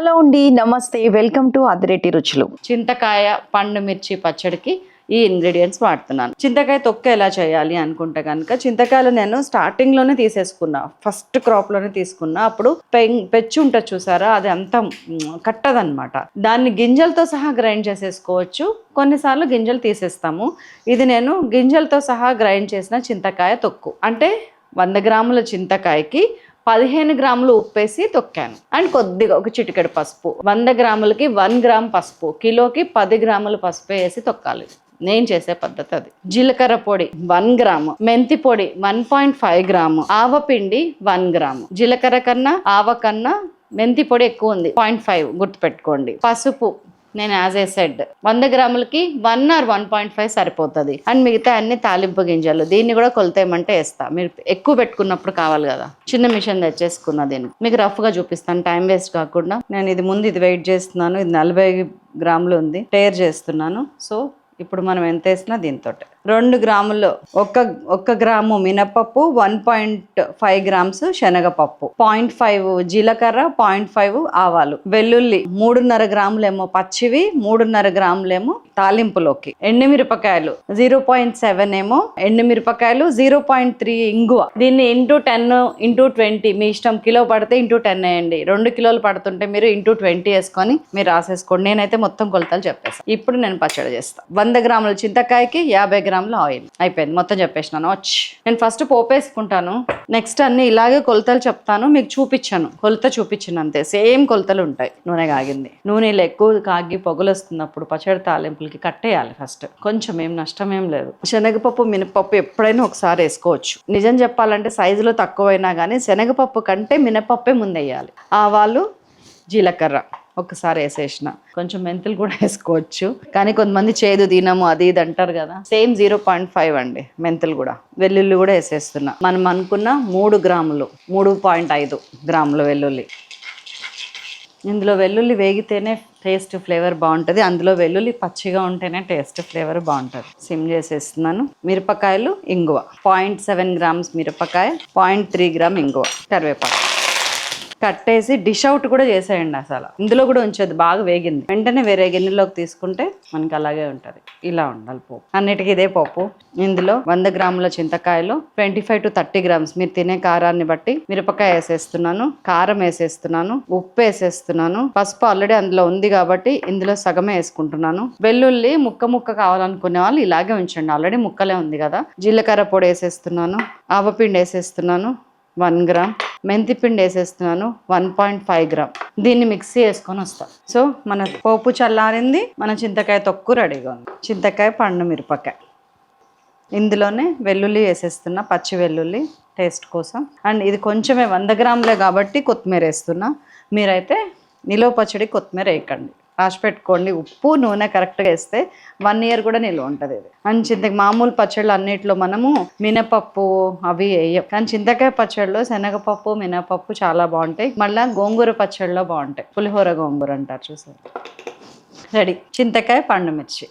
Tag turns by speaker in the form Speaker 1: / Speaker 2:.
Speaker 1: Hello అండి నమస్తే welcome to Adireddy రుచులు.
Speaker 2: చింతకాయ పండు మిర్చి పచ్చడికి ఈ ఇంగ్రీడియంట్స్ వాడుతున్నాను. చింతకాయ తొక్క ఎలా చేయాలి అనుకుంటే కనుక చింతకాయలు నేను స్టార్టింగ్లోనే తీసేసుకున్నా. ఫస్ట్ క్రాప్లోనే తీసుకున్నా. అప్పుడు పెం పెచ్చు ఉంటుంది చూసారా? అది అంత కట్టదనమాట దాన్ని గింజలతో సహా గ్రైండ్ చేసేసుకోవచ్చు. కొన్నిసార్లు గింజలు తీసేస్తాము. ఇది నేను గింజలతో సహా గ్రైండ్ చేసిన చింతకాయ తొక్కు. అంటే వంద గ్రాముల చింతకాయకి పదిహేను గ్రాములు ఉప్పేసి తొక్కాను. అండ్ కొద్దిగా ఒక చిటికెడు పసుపు. వంద గ్రాములకి వన్ గ్రామ్ పసుపు. కిలోకి పది గ్రాములు పసుపు వేసి తొక్కాలి. నేను చేసే పద్ధతి అది. జీలకర్ర పొడి వన్ గ్రాము. మెంతి పొడి వన్ పాయింట్ ఫైవ్ గ్రాము. ఆవపిండి వన్ గ్రాము. జీలకర్ర కన్నా ఆవ కన్నా మెంతి పొడి ఎక్కువ ఉంది. పాయింట్ ఫైవ్ గుర్తుపెట్టుకోండి. పసుపు నేను యాజ్ ఏ సెడ్ వంద గ్రాములకి one or one point five సరిపోతుంది. అండ్ మిగతా అన్ని తాలింపు గింజలు దీన్ని కూడా కొలతేయమంటే వేస్తా. మీరు ఎక్కువ పెట్టుకున్నప్పుడు కావాలి కదా. చిన్న మిషన్ తెచ్చేసుకున్న దీన్ని. మీకు రఫ్గా చూపిస్తాను. టైం వేస్ట్ కాకుండా. నేను ఇది ముందు ఇది వెయిట్ చేస్తున్నాను. ఇది నలభై గ్రాములు ఉంది. టేర్ చేస్తున్నాను. సో ఇప్పుడు మనం ఎంత వేసినా దీంతో రెండు గ్రాములు ఒక్క ఒక్క గ్రాము మినపప్పు వన్ పాయింట్ ఫైవ్ గ్రామ్స్ శనగపప్పు పాయింట్ ఫైవ్ జీలకర్ర పాయింట్ ఫైవ్ ఆవాలు వెల్లుల్లి మూడున్నర గ్రాములేమో పచ్చివి మూడున్నర గ్రాములేమో తాలింపులోకి ఎండుమిరపకాయలు జీరో పాయింట్ సెవెన్ ఏమో ఎండుమిరపకాయలు జీరో పాయింట్ త్రీ ఇంగువ. దీన్ని ఇంటూ టెన్ ఇంటూ ట్వంటీ మీ ఇష్టం కిలో పడితే ఇంటూ టెన్ వేయండి. రెండు కిలోలు పడుతుంటే మీరు ఇంటూ ట్వంటీ వేసుకొని మీరు రాసేసుకోండి. నేనైతే మొత్తం కొలతలు చెప్పేస్తాను ఇప్పుడు నేను పచ్చడి చేస్తాను వంద గ్రాముల చింతకాయకి యాభై గ్రాముల ఆయిల్. అయిపోయింది. మొత్తం చెప్పేసినాను. వచ్చి నేను ఫస్ట్ పోపేసుకుంటాను. నెక్స్ట్ అన్ని ఇలాగే కొలతలు చెప్తాను. మీకు చూపించాను కొలత చూపించాను అంతే. సేమ్ కొలతలు ఉంటాయి. నూనె కాగింది. నూనెలు ఎక్కువ కాగి పొగలు వస్తున్నప్పుడు పచ్చడి తాలింపులకి కట్టేయాలి ఫస్ట్. కొంచెం ఏం నష్టం ఏం లేదు. శనగపప్పు మినపప్పు ఎప్పుడైనా ఒకసారి వేసుకోవచ్చు. నిజం చెప్పాలంటే సైజులో తక్కువైనా కానీ శనగపప్పు కంటే మినపప్పే ముందేయాలి ఆవాలు జీలకర్ర. ఒకసారి వేసేసిన. కొంచెం మెంతులు కూడా వేసుకోవచ్చు. కానీ కొంతమంది చేదు తినము అది ఇది అంటారు కదా. సేమ్ జీరో పాయింట్ ఫైవ్ అండి మెంతులు కూడా. వెల్లుల్లి కూడా వేసేస్తున్నా. మనం అనుకున్న మూడు గ్రాములు మూడు పాయింట్ ఐదు గ్రాములు వెల్లుల్లి. ఇందులో వెల్లుల్లి వేగితేనే టేస్ట్ ఫ్లేవర్ బాగుంటుంది. అందులో వెల్లుల్లి పచ్చిగా ఉంటేనే టేస్ట్ ఫ్లేవర్ బాగుంటుంది. సిమ్ చేసేస్తున్నాను. మిరపకాయలు ఇంగువ. పాయింట్ సెవెన్ గ్రామ్స్ మిరపకాయ పాయింట్ త్రీ గ్రామ్ ఇంగువ. కరివేపాకు. కట్టేసి డిష్ అవుట్ కూడా చేసేయండి అసలు. ఇందులో కూడా ఉంచొద్దు బాగా వేగింది. వెంటనే వేరే గిన్నెలోకి తీసుకుంటే మనకి అలాగే ఉంటుంది. ఇలా ఉండాలి పోపు. అన్నిటికీ ఇదే పోపు. ఇందులో వంద గ్రాముల చింతకాయలు twenty five to thirty grams మీరు తినే కారాన్ని బట్టి మిరపకాయ వేసేస్తున్నాను కారం వేసేస్తున్నాను ఉప్పు వేసేస్తున్నాను. పసుపు ఆల్రెడీ అందులో ఉంది కాబట్టి ఇందులో సగమే వేసుకుంటున్నాను. వెల్లుల్లి ముక్క ముక్క కావాలనుకునే వాళ్ళు ఇలాగే ఉంచండి. ఆల్రెడీ ముక్కలే ఉంది కదా. జీలకర్ర పొడి వేసేస్తున్నాను ఆవపిండి వేసేస్తున్నాను వన్ గ్రామ్ మెంతి పిండి వేసేస్తున్నాను వన్ పాయింట్ ఫైవ్ గ్రామ్. దీన్ని మిక్సీ వేసుకొని వస్తాం. సో మన పోపు చల్లారింది మన చింతకాయ తొక్కు రెడీగా ఉంది. చింతకాయ పండు మిరపకాయ. ఇందులోనే వెల్లుల్లి వేసేస్తున్నా పచ్చి వెల్లుల్లి టేస్ట్ కోసం. అండ్ ఇది కొంచెమే వంద గ్రాములే కాబట్టి కొత్తిమీర వేస్తున్నా. మీరైతే నిలువ పచ్చడి కొత్తిమీర వేయకండి. పెట్టుకోండి. ఉప్పు నూనె కరెక్ట్గా వేస్తే వన్ ఇయర్ కూడా నిల్వ ఉంటుంది ఇది. అండ్ చింతకి మామూలు పచ్చళ్ళు అన్నిట్లో మనము మినపప్పు అవి వేయం. కానీ చింతకాయ పచ్చళ్ళు శనగపప్పు మినపప్పు చాలా బాగుంటాయి. మళ్ళీ గోంగూర పచ్చళ్ళలో బాగుంటాయి. పులిహోర గోంగూర అంటారు చూసారు? రెడీ. చింతకాయ పండు మిర్చి.